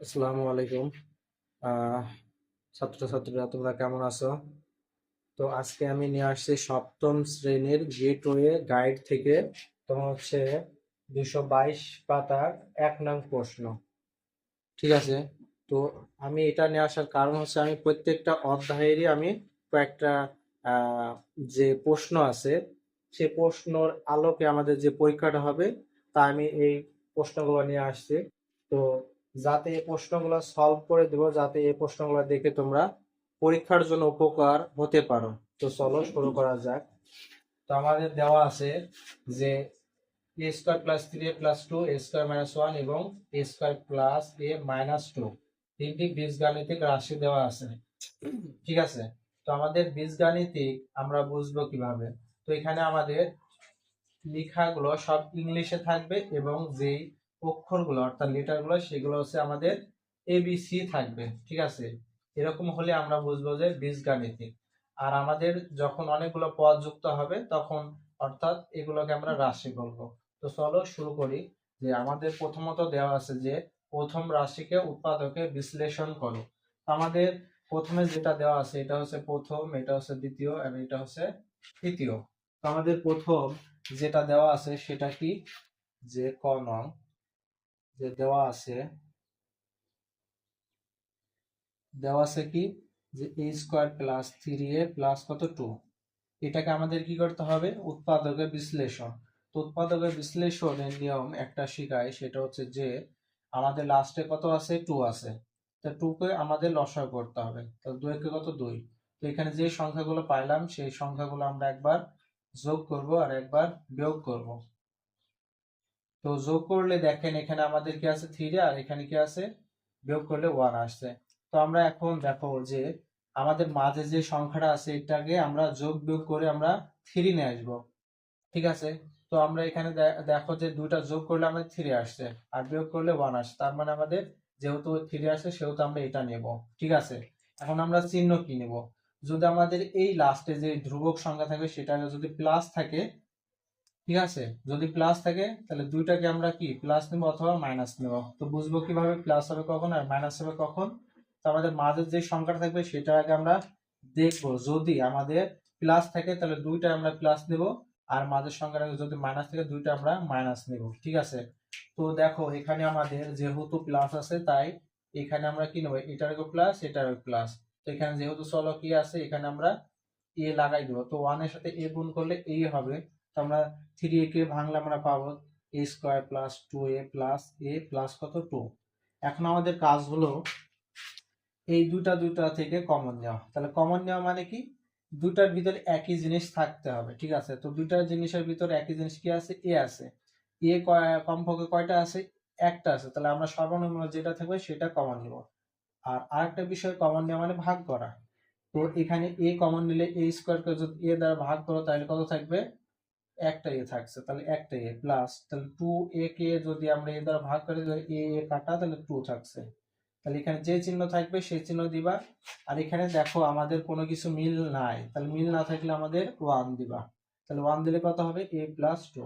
আসসালামু আলাইকুম। ছাত্রছাত্রীরা, তোমরা কেমন আছো? তো আজকে আমি নিয়ে আসছি সপ্তম শ্রেণির গেটওয়ে গাইড থেকে তোমার হচ্ছে দুশো বাইশ পাতার এক নং প্রশ্ন। ঠিক আছে? তো আমি এটা নিয়ে আসার কারণ হচ্ছে আমি প্রত্যেকটা অধ্যায়েরই আমি কয়েকটা যে প্রশ্ন আছে, সে প্রশ্নর আলোকে আমাদের যে পরীক্ষাটা হবে, তা আমি এই প্রশ্নগুলো নিয়ে আসছি। তো যাতে এই প্রশ্নগুলো সলভ করে দেবো, যাতে এই প্রশ্নগুলো দেখে তোমরা পরীক্ষার জন্য উপকার হতে পারো। তো চলো শুরু করা যাক। তো আমাদের দেওয়া আছে যে a square plus three a plus two a square minus one এবং a square plus a minus two তিনটি বীজগাণিতিক রাশি দেওয়া আছে। ঠিক আছে? তো আমাদের বীজগাণিতিক আমরা বুঝব কীভাবে? তো এখানে আমাদের লেখাগুলো সব ইংলিশে থাকবে এবং যেই অক্ষরগুলো, অর্থাৎ লেটারগুলো, সেগুলো হচ্ছে আমাদের এ এবিসি থাকবে, ঠিক আছে? এরকম হলে আমরা বুঝব যে বীজগাণিতিক। আর আমাদের যখন অনেকগুলো পদ যুক্ত হবে, তখন অর্থাৎ এগুলোকে আমরা রাশি বলব। তো চলো শুরু করি যে আমাদের প্রথমত দেওয়া আছে যে প্রথম রাশিকে উৎপাদকে বিশ্লেষণ করো। আমাদের প্রথমে যেটা দেওয়া আছে, এটা হচ্ছে প্রথম, এটা হচ্ছে দ্বিতীয় আর এটা হচ্ছে তৃতীয়। তো আমাদের প্রথম যেটা দেওয়া আছে সেটা কি? যে ক নং যে দেওয়া আছে দেওয়া আছে কি? যে a square plus three a plus কত? টু এটাকে আমাদের কি করতে হবে? উৎপাদকের বিশ্লেষণ। তো উৎপাদকের বিশ্লেষণের নিয়ম একটা শিখায়, সেটা হচ্ছে যে আমাদের লাস্টে কত আছে? টু আছে। তো টুকে আমাদের লসাগু করতে হবে। তো দুইকে কত? দুই। তো এখানে যে সংখ্যাগুলো পাইলাম, সেই সংখ্যাগুলো আমরা একবার যোগ করব আর একবার বিয়োগ করব। তো যোগ করলে দেখেন এখানে আমাদের কি আছে থ্রি আর এখানে কি আছে? বিয়োগ করলে ওয়ান আসছে। তো আমরা এখন দেখো যে আমাদের মাঝে যে সংখ্যাটা আছে এটাকে আমরা যোগ বিয়োগ করে আমরা থ্রি নিয়ে আসব। ঠিক আছে? তো আমরা এখানে দেখো যে দুটা যোগ করলে আমাদের থ্রি আসছে, আর বিয়োগ করলে ওয়ান আসছে। তার মানে আমাদের যেহেতু থ্রি আসছে, সেহেতু আমরা এটা নেব। ঠিক আছে? এখন আমরা চিহ্ন কি নেব? যদি আমাদের এই লাস্টে যে ধ্রুবক সংখ্যা থাকে, সেটা যদি প্লাস থাকে ঠিক আছে? যদি প্লাস থাকে, তাহলে দুইটাকে আমরা কি প্লাস নেব অথবা মাইনাস নেব? তো বুঝব কীভাবে প্লাস হবে কখন আর মাইনাস হবে কখন? তো আমাদের মাঝের যে সংখ্যাটা থাকবে সেটা আগে আমরা দেখব। যদি আমাদের প্লাস থাকে, তাহলে দুইটা আমরা প্লাস নেব আর মাঝের সংখ্যাটা যদি মাইনাস থাকে, দুইটা আমরা মাইনাস নেব। ঠিক আছে? তো দেখো, এখানে আমাদের যেহেতু প্লাস আছে, তাই এখানে আমরা কি নেব? এটার প্লাস এটার প্লাস তো এখানে যেহেতু চলো কি আছে, এখানে আমরা এ লাগাই দেবো। তো ওয়ানের সাথে এ গুণ করলে এই হবে। তো আমরা থ্রি এ কে ভাঙলে আমরা পাবো a square plus two a plus a plus কত টু এখন আমাদের কাজ হলো এই দুটা দুটা থেকে কমন নেওয়া। তাহলে কমন নেওয়া মানে কি? দুটার ভিতরে একই জিনিস থাকতে হবে, ঠিক আছে? তো দুটার জিনিসের ভিতরে একই জিনিস কি আছে? এ আছে। এ কমপক্ষে কয়টা আছে? একটা আছে। তাহলে আমরা সর্বনিম্ন যেটা থাকবে সেটা কমন নিব। আর আরেকটা বিষয় কমন নেওয়া মানে ভাগ করা। তো এখানে এ কমন নিলে এ স্কোয়ারকে যদি এ দ্বারা ভাগ করো, তাহলে কত থাকবে? একটা এ থাকছে, তাহলে একটা এ প্লাস তাহলে টু এ কে যদি আমরা এ দ্বারা ভাগ করি এ এ কাটা, তাহলে টু থাকছে। তাহলে এখানে যে চিহ্ন থাকবে, সেই চিহ্ন দিবা। আর এখানে দেখো, আমাদের কোনো কিছু মিল নাই। তাহলে মিল না থাকলে আমাদের ওয়ান দিবা। তাহলে ওয়ান দিলে কত হবে? এ প্লাস টু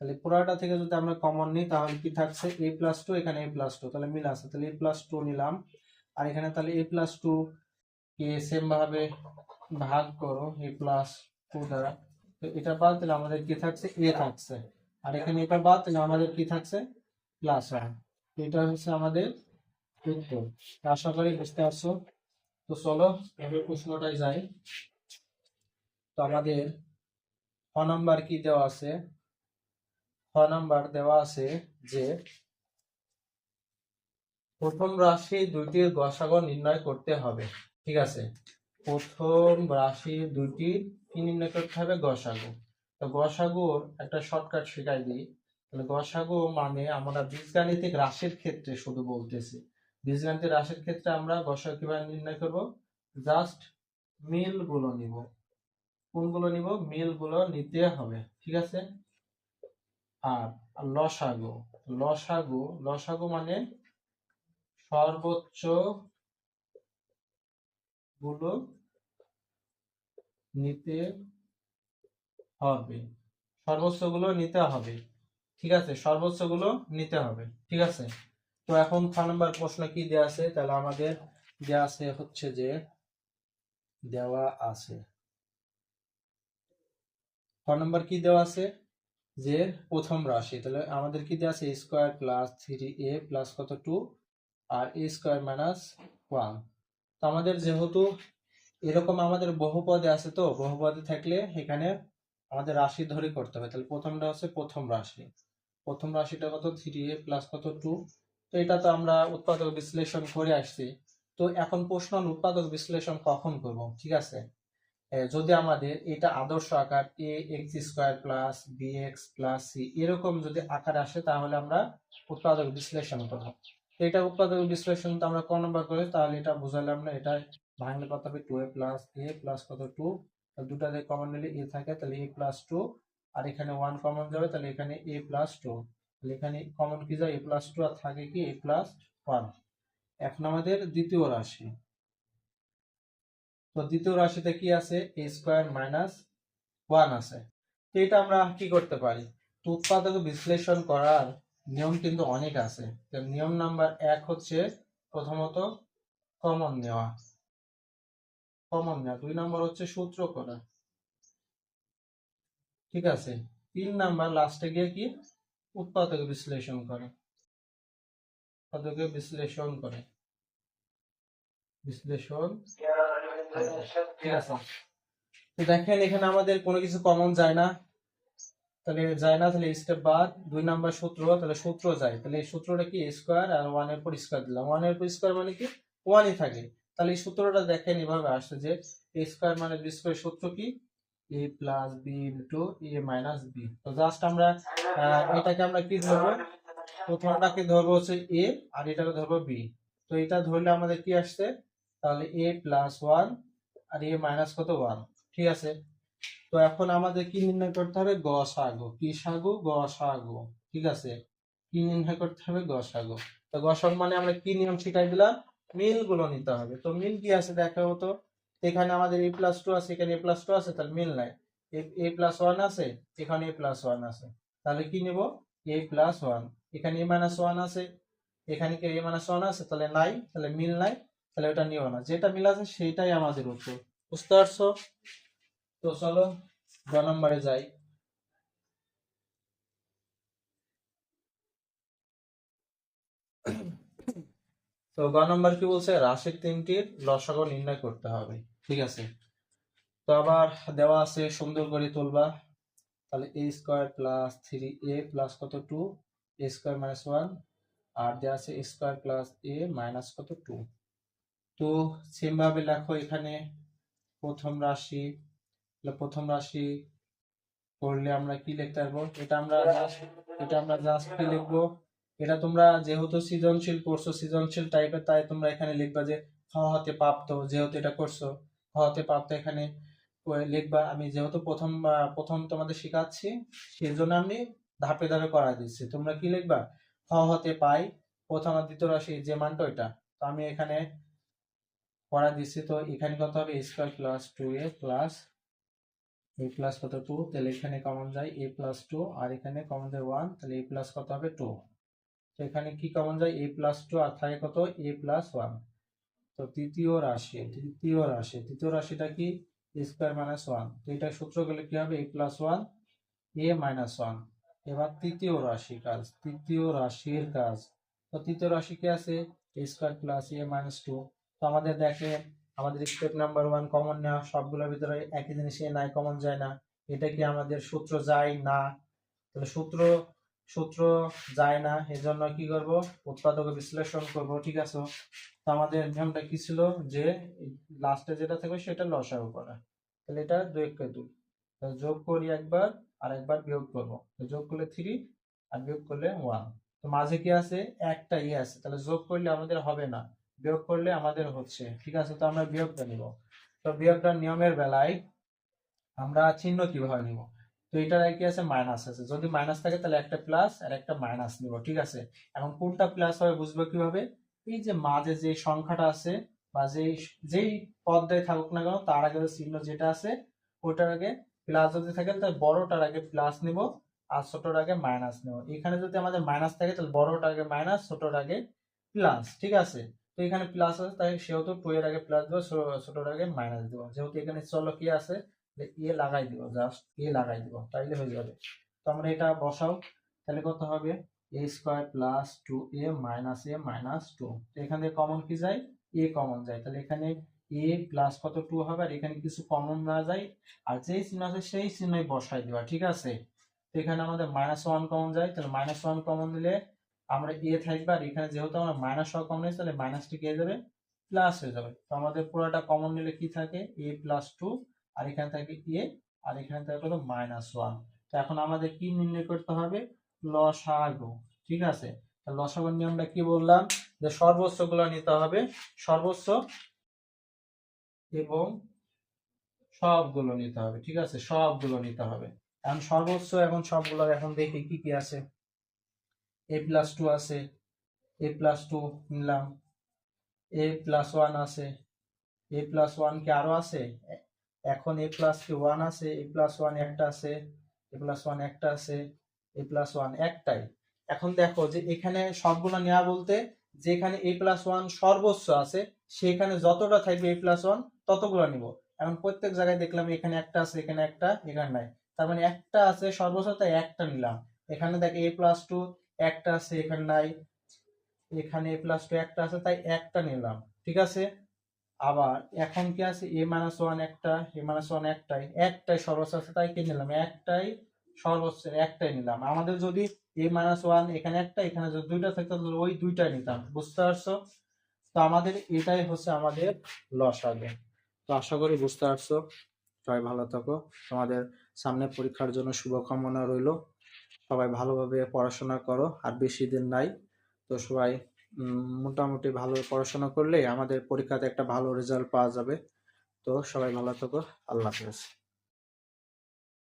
তাহলে পুরাটা থেকে যদি আমরা কমন নিই, তাহলে কি থাকছে? এ প্লাস টু এখানে এ প্লাস টু তাহলে মিল আছে। তাহলে এ প্লাস টু নিলাম। আর এখানে তাহলে এ প্লাস টু কে সেম ভাবে ভাগ করো এ প্লাস টু দ্বারা। তো এটা বাদ দিলে আমাদের কি থাকছে? এ থাকছে। আর এখানে এটা বাদ দিলে আমাদের কি থাকছে? প্লাস ওয়ান এটা হচ্ছে আমাদের উত্তর। আশা করি বুঝতে পারছ। তো চলো, এবার প্রশ্নটাই যাই। তো আমাদের খ নাম্বার কি দেওয়া আছে? খ নাম্বার দেওয়া আছে যে প্রথম রাশি দুইটির গসাগর নির্ণয় করতে হবে। ঠিক আছে? প্রথম রাশি দুটি কি নির্ণয় করতে হবে গসাগু। তো গসাগুর একটা শর্টকাট শেখাই দিই। তাহলে গসাগু মানে আমরা বীজগাণিতিক রাশির ক্ষেত্রে শুধু বলতেছি। বীজগাণিতিক রাশির ক্ষেত্রে আমরা গসাগু কীভাবে নির্ণয় করব? জাস্ট মিলগুলো নিব। কোনগুলো নিব? মিলগুলো নিতে হবে। ঠিক আছে? আর লসাগু। লসাগু লসাগু মানে সর্বোচ্চগুলো নিতে হবে। সর্বোচ্চগুলো নিতে হবে। ঠিক আছে? সর্বোচ্চগুলো নিতে হবে। ঠিক আছে? তো এখন খ নম্বর প্রশ্ন কি দেওয়া আছে? তাহলে আমাদের দেওয়া আছে হচ্ছে যে, দেওয়া আছে। খ নম্বর কি দেওয়া আছে? যে, প্রথম রাশি। তাহলে আমাদের কি দেওয়া আছে? Square plus three a plus কত? টু। আর এ স্কোয়ার মাইনাস ওয়ান। তো আমাদের যেহেতু এরকম আমাদের বহুপদে আছে তো, বহুপদে থাকলে এখানে আমাদের রাশি ধরে করতে হবে তাহলে প্রথমটা হচ্ছে প্রথম রাশি। প্রথম রাশিটা কত? থ্রি এ প্লাস কত? টু তো এটা তো আমরা উৎপাদক বিশ্লেষণ করে আসছি। তো এখন প্রশ্ন উৎপাদক বিশ্লেষণ কখন করব? ঠিক আছে? যদি আমাদের এটা আদর্শ আকার a x square plus b x plus c এরকম যদি আকার আসে, তাহলে আমরা উৎপাদক বিশ্লেষণ করব। এটা উৎপাদক বিশ্লেষণ তো আমরা ক নম্বর করি তাহলে এটা বুঝালাম না, এটা ভাঙলে কত হবে? Two a plus a plus কত? টু দুটা দিয়ে কমন নিলে এ থাকে, তাহলে এ প্লাস টু আর এখানে ওয়ান কমন যাবে, তাহলে এখানে এ প্লাস টু তাহলে এখানে কমন কি যায়? এ প্লাস টু আর থাকে কি? এ প্লাস ওয়ান এখন আমাদের দ্বিতীয় রাশি। তো দ্বিতীয় রাশিতে কি আছে? এ স্কোয়ার মাইনাস ওয়ান আছে। তো এটা আমরা কি করতে পারি? তো উৎপাদক বিশ্লেষণ করার নিয়ম কিন্তু অনেক আছে। নিয়ম নাম্বার এক হচ্ছে প্রথমত কমন নেওয়া। কমন নেওয়া দুই নম্বর হচ্ছে সূত্র করা। ঠিক আছে? তিন নাম্বার লাস্টে গিয়ে কি? উৎপাদক বিশ্লেষণ করে। উৎপাদকে বিশ্লেষণ করে। বিশ্লেষণ ঠিক আছে। তো দেখেন, এখানে আমাদের কোনো কিছু কমন যায় না। তাহলে যায় না, তাহলে স্টেপ বাদ দুই নাম্বার সূত্র, তাহলে সূত্র যায়। তাহলে সূত্রটা কি স্কোয়ার আর ওয়ানের পর স্কোয়ার দিলাম। ওয়ানের পর স্কোয়ার মানে কি? ওয়ানই থাকে। তাহলে এই সূত্রটা দেখেন এভাবে আসছে যে এ স্কোয়ার মানে বি স্কোয়ার সূত্র কি? A plus b into a minus b তো জাস্ট আমরা এটাকে আমরা কি ধরবো? প্রথমটাকে ধরবো হচ্ছে এ আর এটাকে ধরবো বি তো এটা ধরলে আমাদের কি আসছে? তাহলে এ প্লাস ওয়ান আর এ মাইনাস কত? ওয়ান ঠিক আছে? তো এখন আমাদের কি নির্ণয় করতে হবে? গ সাগু। কি সাগু? গ সাগু। ঠিক আছে? কি নির্ণয় করতে হবে? গ সাগু। তো গ সাগু মানে আমরা কি নিয়ম শিখাই দিলাম? মিলগুলো নিতে হবে। তো মিল কি আছে? দেখা হতো, এখানে আমাদের এ প্লাস টু আছে, এখানে এ প্লাস টু আছে, তাহলে মিল নাই। এ প্লাস ওয়ান আছে, এখানে এ প্লাস ওয়ান আছে। তাহলে কি নেব? এ প্লাস ওয়ান এখানে এ মাইনাস ওয়ান আছে, এখানে কি এ মাইনাস ওয়ান আছে? তাহলে নাই, তাহলে মিল নাই, তাহলে ওটা নিও না। যেটা মিল আছে, সেটাই আমাদের উত্তর। বুঝতে পারছ? তো চলো গ নম্বরে যাই। তো গ নম্বর কি বলছে? রাশির তিনটির লসাগু নির্ণয় করতে হবে। ঠিক আছে? তো আবার দেওয়া আছে সুন্দর করে তুলবা। তাহলে a square plus three a plus কত? Two a square minus one আর দেওয়া আছে স্কোয়ার প্লাস এ মাইনাস কত? টু তো সেম ভাবে লেখো এখানে, প্রথম রাশি প্রথম রাশি করলে আমরা কি লিখতে পারব? এটা আমরা এটা আমরা জাস্ট কি লিখব? এটা তোমরা যেহেতু সৃজনশীল করছ সৃজনশীল টাইপের তাই তোমরা এখানে লিখবা যে খ হতে প্রাপ্ত, যেহেতু এটা করছ, খ হতে প্রাপ্ত এখানে লিখবা। আমি যেহেতু প্রথম প্রথম তোমাদের শেখাচ্ছি সেই জন্য আমি ধাপে ধাপে করা দিচ্ছি। তোমরা কি লিখবা? খ হতে পাই, প্রথম দ্বিতীয় রাশি যে মানটা ওইটা। তো আমি এখানে করা দিচ্ছি। তো এখানে কত হবে? Square plus two a plus a plus কত? টু তাহলে এখানে কমন যায় এ প্লাস টু আর এখানে কমন যায় ওয়ান তাহলে এ প্লাস কত হবে? টু তো এখানে কি কমন যায়? এ প্লাস টু আর থাকে কত? এ প্লাস ওয়ান তো তৃতীয় রাশি তৃতীয় রাশি, তৃতীয় রাশিটা কি? স্কোয়ার মাইনাস ওয়ান তো এটা সূত্র গেলে কি হবে? A plus one a minus one এবার তৃতীয় রাশি কাজ, তৃতীয় রাশির কাজ। তো তৃতীয় রাশি কি আছে? A square plus a minus two তো আমাদের দেখে আমাদের স্টেপ নাম্বার ওয়ান কমন নেওয়া সবগুলোর ভিতরে একই জিনিস এ নাই কমন যায় না। এটা কি আমাদের সূত্র যায় না? তাহলে সূত্র সূত্র যায় না, এজন্য কি করব? উৎপাদক বিশ্লেষণ করব, ঠিক আছে? তো আমাদের নিয়মটা কি ছিল? যে লাস্টে যেটা থাকবে সেটা লসাগু করা। তাহলে এটা দুই একে দুই যোগ করি একবার, আর একবার বিয়োগ করব। যোগ করলে থ্রি আর বিয়োগ করলে ওয়ান তো মাঝে কি আছে? একটা ই আছে। তাহলে যোগ করলে আমাদের হবে না। বিয়োগ করলে আমাদের হচ্ছে। ঠিক আছে? তো আমরা বিয়োগটা নিব। তো বিয়োগটার নিয়মের বেলায় আমরা চিহ্ন কীভাবে নিব? তো এটার কি আছে মাইনাস আছে। যদি মাইনাস থাকে, তাহলে একটা প্লাস আর একটা মাইনাস নিব, ঠিক আছে? এখন কোনটা প্লাস হবে বুঝব কীভাবে? এই যে মাঝে যে সংখ্যাটা আছে বা যেই যেই পদটাই থাকুক না কেন, তার আগে চিহ্ন যেটা আছে, ওটার আগে প্লাস যদি থাকে, তাহলে বড়টার আগে প্লাস নিব আর ছোটটার আগে মাইনাস নেব। এখানে যদি আমাদের মাইনাস থাকে, তাহলে বড়টার আগে মাইনাস ছোটটার আগে প্লাস ঠিক আছে? তো এখানে প্লাস আছে, তাই সেহেতু টু এর আগে প্লাস দেবো ছোটোর আগে মাইনাস দেবো। যেহেতু এখানে চলো কি আছে এ লাগাই দিব জাস্ট এ লাগাই দিব, তাইলে হয়ে যাবে। তো আমরা এটা বসাও তাহলে কত হবে? A square plus two a minus a minus two. এখান থেকে কমন কি যায়? এ কমন যায়। তাহলে এখানে এ প্লাস কত টু হবে? আর এখানে কিছু কমন না যায়। আর যেই চিহ্ন আছে সেই চিহ্নই বসাই দিবা, ঠিক আছে? তো এখানে আমাদের মাইনাস ওয়ান কমন যায়। তাহলে মাইনাস ওয়ান কমন দিলে আমরা এ থাকবে। আর এখানে যেহেতু আমরা মাইনাস ওয়ান কমন নিয়েছি, তাহলে মাইনাসটি কে যাবে? প্লাস হয়ে যাবে। তো আমাদের পুরোটা কমন নিলে কি থাকে? এ প্লাস টু আর এখানে থাকে এ আর এখানে থাকে কত মাইনাস ওয়ান তো এখন আমাদের কি নির্ণয় করতে হবে? লসাগু, ঠিক আছে? লসাগুর নিয়মটা কি বললাম? যে সর্বোচ্চগুলো নিতে হবে সর্বোচ্চ এবং সবগুলো নিতে হবে, ঠিক আছে? সবগুলো নিতে হবে। এখন সর্বোচ্চ এখন সবগুলো এখন দেখি কি কি আছে। এ প্লাস টু আছে এ প্লাস টু নিলাম। এ প্লাস ওয়ান আছে এ প্লাস ওয়ান কি আরও আছে? এখন এ প্লাস কি ওয়ান আছে এ প্লাস ওয়ান একটা আছে এ প্লাস ওয়ান একটা আছে এ প্লাস ওয়ান একটাই। এখন দেখো যে এখানে সবগুলো নেওয়া বলতে যেখানে এ প্লাস ওয়ান সর্বোচ্চ আছে, সেখানে যতটা থাকবে এ প্লাস ওয়ান ততগুলো নিব। এখন প্রত্যেক জায়গায় দেখলাম এখানে একটা আছে, এখানে একটা, এখানে নাই। তার মানে একটা আছে, সর্বোচ্চ তাই একটা নিলাম। এখানে দেখ এ প্লাস টু একটা আছে, এখানে নাই। এখানে এ প্লাস টু একটা আছে, তাই একটা নিলাম। ঠিক আছে? আবার এখন কি আছে? এ মাইনাস ওয়ান একটা এ মাইনাস ওয়ান একটাই একটাই সর্বোচ্চ আছে, তাই কি নিলাম? একটাই সর্বোচ্চ, একটাই নিলাম। আমাদের যদি এ মাইনাস ওয়ান এখানে একটা, এখানে যদি দুইটা থাকতো তাহলে ওই দুইটাই নিতাম, বুঝতে পারছ? তো আমাদের এটাই হচ্ছে আমাদের লসাগু তো আশা করি বুঝতে পারছ? সবাই ভালো থাকো। তোমাদের সামনে পরীক্ষার জন্য শুভকামনা রইল। সবাই ভালোভাবে পড়াশোনা করো, আর বেশি দিন নাই। তো সবাই মোটামুটি ভালো পড়াশোনা করলে আমাদের পরীক্ষাতে একটা ভালো রেজাল্ট পাওয়া যাবে। তো সবাই ভালো থাকো। আল্লাহ হাফেজ।